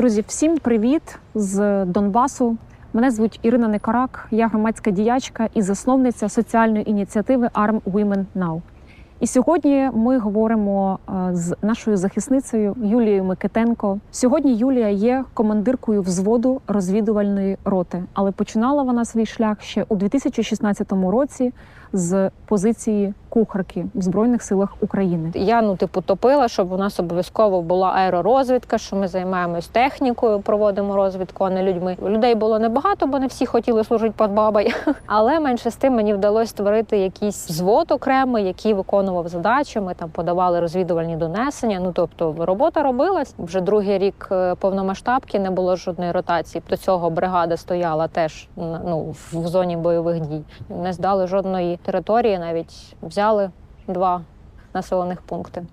Друзі, всім привіт з Донбасу. Мене звуть Ірина Некарак, я громадська діячка і засновниця соціальної ініціативи Arm Women Now. І сьогодні ми говоримо е, з нашою захисницею Юлією Микитенко. Сьогодні Юлія є командиркою взводу розвідувальної роти, але починала вона свій шлях ще у 2016 році з позиції кухарки в Збройних силах України. Я ну, типу, топила, щоб у нас обов'язково була аеророзвідка, що ми займаємось технікою, проводимо розвідку, а не людьми. Людей було небагато, бо не всі хотіли служити під бабою. Але менше з тим мені вдалося створити якийсь взвод окремий, який виконував задачі. Ми там подавали розвідувальні донесення. Ну тобто робота робилась. Вже другий рік е, повномасштабки не було жодної ротації. До цього бригада стояла теж ну, в зоні бойових дій. Не здали жодної території, навіть взяли два населених пункти.